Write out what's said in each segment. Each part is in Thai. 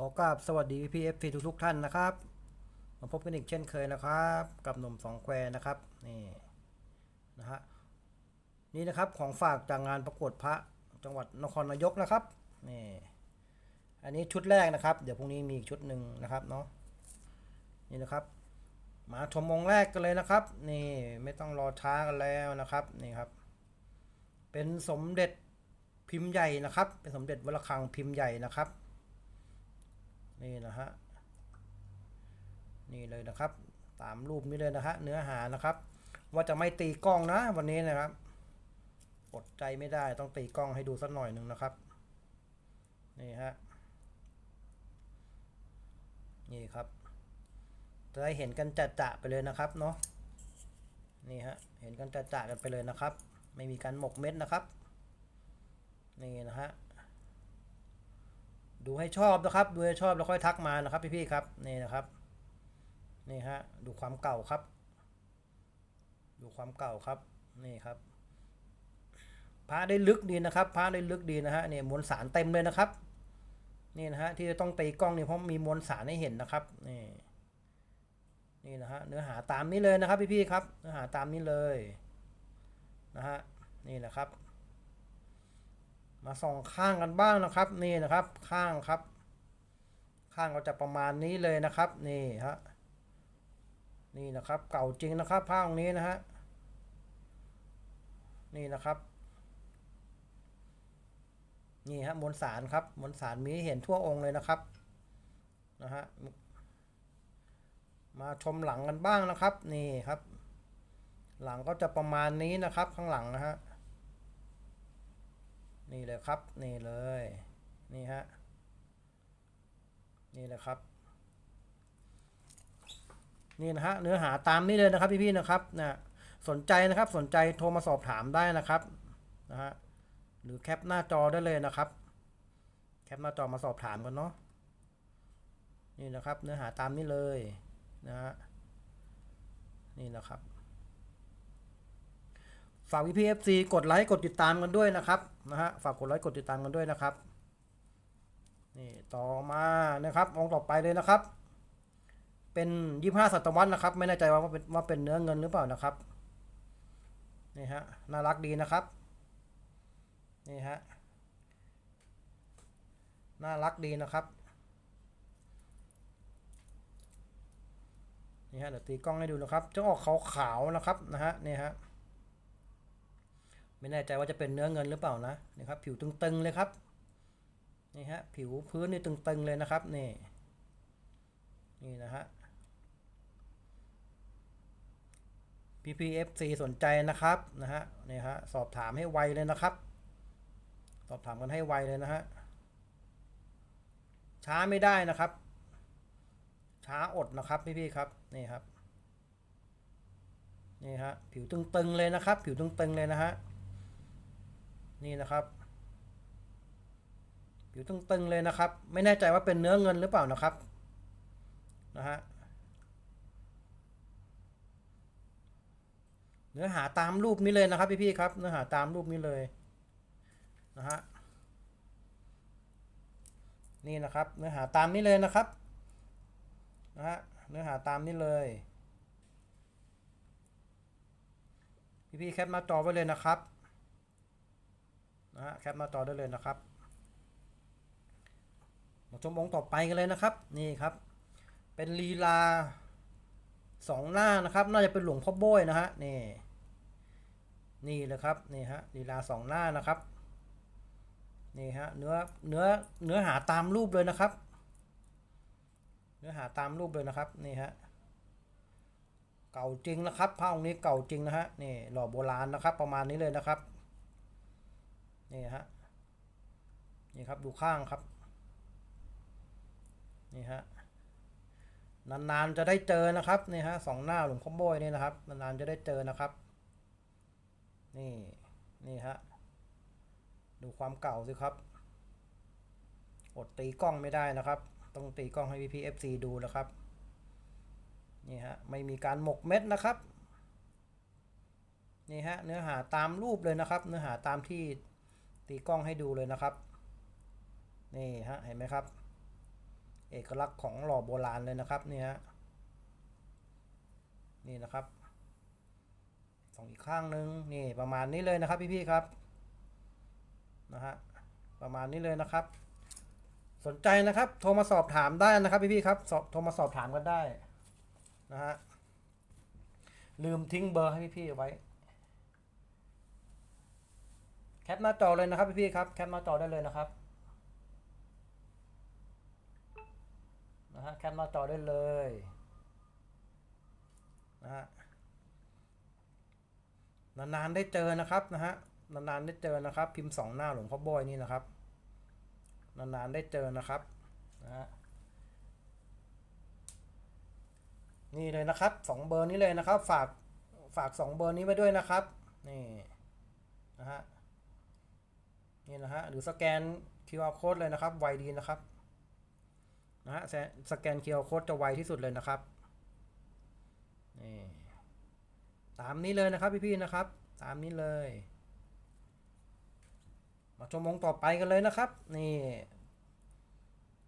ขอกราบสวัสดีพี่เอฟซีทุกทุกๆท่านนะครับ มาพบกันอีกเช่นเคยนะครับ กับหนุ่มสองแควนะครับนี่นะฮะนี่นะครับของฝากจากงานประกวดพระจังหวัดนครนายกนะครับนี่อันนี้ชุดแรกนะครับ เดี๋ยวพรุ่งนี้มีอีกชุดหนึ่งนะครับเนาะนี่นะครับ มาชมองแรกกันเลยนะครับ นี่ไม่ต้องรอช้ากันแล้วนะครับนี่ครับ เป็นสมเด็จพิมพ์ใหญ่นะครับ เป็นสมเด็จวัดระฆังพิมพ์ใหญ่นะครับ นี่นะฮะนี่เลยนะครับ ตามรูปนี้เลยนะฮะเนื้อหานะครับ ว่าจะไม่ตีกล้องนะวันนี้นะครับอดใจไม่ได้ต้องตีกล้องให้ดูสักหน่อยหนึ่งนะครับนี่ฮะนี่ครับจะได้เห็นกันจะจะไปเลยนะครับเนาะนี่ฮะเห็นกันจะจะกันไปเลยนะครับ ไม่มีการหมกเม็ดนะครับนี่นะฮะ ดูให้ชอบนะครับ ดูให้ชอบแล้วค่อยทักมานะครับพี่ๆครับนี่นะครับนี่ฮะดูความเก่าครับ ดูความเก่าครับนี่ครับพระได้ลึกดีนะครับพระได้ลึกดีนะฮะนี่มวลสารเต็มเลยนะครับนี่นะฮะที่จะต้องตีกล้องนี่เพราะมีมวลสารให้เห็นนะครับนี่นี่นะฮะเนื้อหาตามนี้เลยนะครับพี่ๆครับเนื้อหาตามนี้เลยนะฮะนี่แหละครับ มาส่องข้างกันบ้างนะครับนี่นะครับข้างครับ ข้างก็จะประมาณนี้เลยนะครับนี่ฮะนี่นะครับเก่าจริงนะครับผ้าตรงนี้นะฮะนี่นะครับนี่ฮะมวลสารครับมวลสารมีเห็นทั่วองค์เลยนะครับนะฮะมาชมหลังกันบ้างนะครับนี่ครับ หลังก็จะประมาณนี้นะครับข้างหลังนะฮะ นี่เลยครับ นี่เลย นี่ฮะ นี่แหละครับ นี่นะฮะ เนื้อหาตามนี้เลยนะครับพี่ๆนะครับนะสนใจนะครับ สนใจโทรมาสอบถามได้นะครับ นะฮะ หรือแคปหน้าจอได้เลยนะครับ แคปหน้าจอมาสอบถามกันเนาะ นี่นะครับ เนื้อหาตามนี้เลย นะฮะ นี่นะครับ ฝาก VPFC กดไลค์กดติดตามกันด้วยนะครับนะฮะฝากกดไลค์กดติดตามกันด้วยนะครับนี่ต่อมานะครับองค์ต่อไปเลยนะครับ เป็นยี่ห้าศตวรรษนะครับ ไม่แน่ใจว่าเป็นว่าเป็นเนื้อเงินหรือเปล่านะครับนี่ฮะน่ารักดีนะครับนี่ฮะน่ารักดีนะครับนี่ฮะเดี๋ยวตีกล้องให้ดูนะครับ จะออกขาวๆนะครับนะฮะนี่ฮะ ไม่แน่ใจว่าจะเป็นเนื้อเงินหรือเปล่านะนี่ครับ ผิวตึงๆเลยครับนี่ฮะผิวพื้นนี่ตึงๆเลยนะครับนี่นี่นะฮะ PPFC สนใจนะครับนะฮะนี่ฮะสอบถามให้ไวเลยนะครับ สอบถามกันให้ไวเลยนะฮะช้าไม่ได้นะครับ ช้าอดนะครับพี่ๆครับนี่ครับนี่ฮะผิวตึงๆเลยนะครับ ผิวตึงๆเลยนะฮะ นี่นะครับผิวตึงๆเลยนะครับ ไม่แน่ใจว่าเป็นเนื้อเงินหรือเปล่านะครับนะฮะเนื้อหาตามรูปนี้เลยนะครับพี่ๆครับเนื้อหาตามรูปนี้เลยนะฮะนี่นะครับเนื้อหาตามนี้เลยนะครับนะฮะเนื้อหาตามนี้เลยพี่ๆแคปหน้าจอไว้เลยนะครับ นะฮะแคปหน้าจอได้เลยนะครับมาชมองค์ต่อไปกันเลยนะครับ นี่ครับ เป็นลีลาสองหน้านะครับ น่าจะเป็นหลวงพ่อโบ้ยนะฮะนี่นี่เลยครับนี่ฮะลีลาสองหน้านะครับนี่ฮะเนื้อเนื้อเนื้อหาตามรูปเลยนะครับ เนื้อหาตามรูปเลยนะครับนี่ฮะเก่าจริงนะครับผ้าองค์นี้เก่าจริงนะฮะนี่หล่อโบราณนะครับ ประมาณนี้เลยนะครับ นี่ฮะนี่ครับดูข้างครับนี่ฮะนานๆจะได้เจอนะครับนี่ฮะสองหน้าหลวงพ่อโบยนี่นะครับนานๆจะได้เจอนะครับ นี่นี่ฮะดูความเก่าสิครับอดตีกล้องไม่ได้นะครับ ต้องตีกล้องให้พี่ๆ FC ดูนะครับนี่ฮะไม่มีการหมกเม็ดนะครับนี่ฮะเนื้อหาตามรูปเลยนะครับ เนื้อหาตามที่ ตีกล้องให้ดูเลยนะครับ นี่ฮะ เห็นไหมครับ เอกลักษณ์ของหล่อโบราณเลยนะครับนี่ฮะ นี่นะครับสองอีกข้างหนึ่งนี่ประมาณนี้เลยนะครับพี่ๆครับ นะฮะ ประมาณนี้เลยนะครับ สนใจนะครับ โทรมาสอบถามได้นะครับพี่ๆครับ สอบโทรมาสอบถามกันได้นะฮะ ลืมทิ้งเบอร์ให้พี่ๆเอาไว้ แคปหน้าจอเลยนะครับพี่ๆครับแคปหน้าจอได้เลยนะครับนะฮะแคปหน้าจอได้เลยนะฮะนานๆได้เจอนะครับนะฮะนานๆได้เจอนะครับ พิมพ์สองหน้าหลวงพ่อโบอยนี่นะครับนานๆได้เจอนะครับนะฮะนี่เลยนะครับสองเบอร์นี้เลยนะครับ ฝากฝากสองเบอร์นี้ไว้ด้วยนะครับนี่นะฮะ นี่นะฮะหรือสแกน QR code เลยนะครับไวดีนะครับนะฮะแสสแกน QR code จะไวที่สุดเลยนะครับนี่ตามนี้เลยนะครับพี่ๆนะครับ ตามนี้เลย มาชมองค์ต่อไปกันเลยนะครับ นี่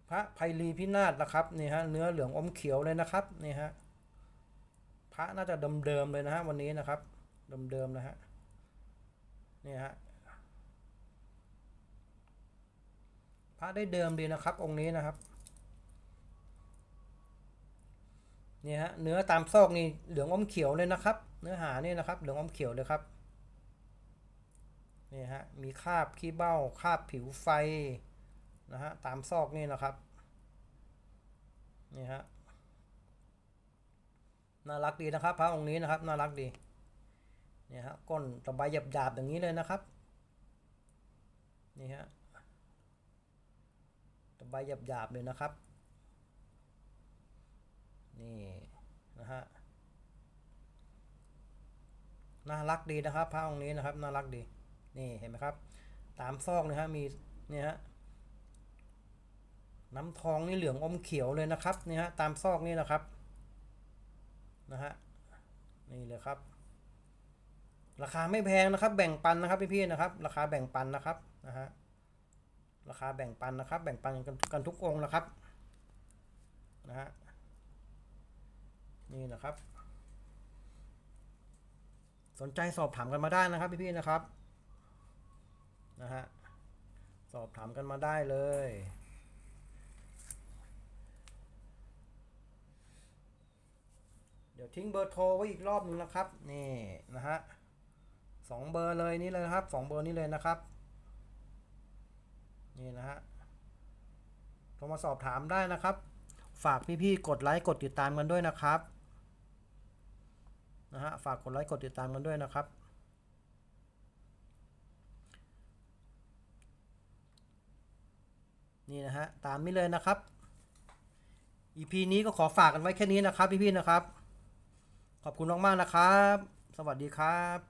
พระไพลีพินาศนะครับนี่ฮะเนื้อเหลืองอมเขียวเลยนะครับนี่ฮะพระน่าจะเดิมๆเลยนะฮะวันนี้นะครับเดิมๆนะฮะนี่ฮะ พระได้เดิมดีนะครับ องค์นี้นะครับนี่ฮะเนื้อตามซอกนี่เหลืองอมเขียวเลยนะครับ เนื้อหานี่นะครับ เหลืองอมเขียวเลยครับนี่ฮะมีคราบขี้เบ้าคราบผิวไฟนะฮะตามซอกนี่นะครับนี่ฮะน่ารักดีนะครับ พระองค์นี้นะครับน่ารักดีเนี่ยฮะก้นตะไบหยาบๆอย่างนี้เลยนะครับนี่ฮะ ตะไบหยาบๆเลยนะครับ นี่นะฮะน่ารักดีนะครับพระองค์นี้นะครับน่ารักดี นี่เห็นไหมครับ ตามซอกนะฮะมีเนี่ยฮะน้ำทองนี่เหลืองอมเขียวเลยนะครับนี่ฮะตามซอกนี่นะครับนะฮะนี่เลยครับ ราคาไม่แพงนะครับ แบ่งปันนะครับพี่ๆนะครับ ราคาแบ่งปันนะครับนะฮะ ราคาแบ่งปันนะครับ แบ่งปันกันกันทุกองนะครับนะฮะนี่นะครับ สนใจสอบถามกันมาได้นะครับพี่ๆนะครับนะฮะสอบถามกันมาได้เลยเดี๋ยวทิ้งเบอร์โทรไว้อีกรอบนึงนะครับ นี่นะฮะสองเบอร์เลยนี่เลยนะครับสองเบอร์นี้เลยนะครับ นี่นะฮะโทรมาสอบถามได้นะครับ ฝากพี่ๆกดไลค์กดติดตามกันด้วยนะครับนะฮะฝากกดไลค์กดติดตามกันด้วยนะครับ นี่นะฮะตามนี้เลยนะครับ EP นี้ก็ขอฝากกันไว้แค่นี้นะครับพี่ๆนะครับ ขอบคุณมากๆนะครับ สวัสดีครับ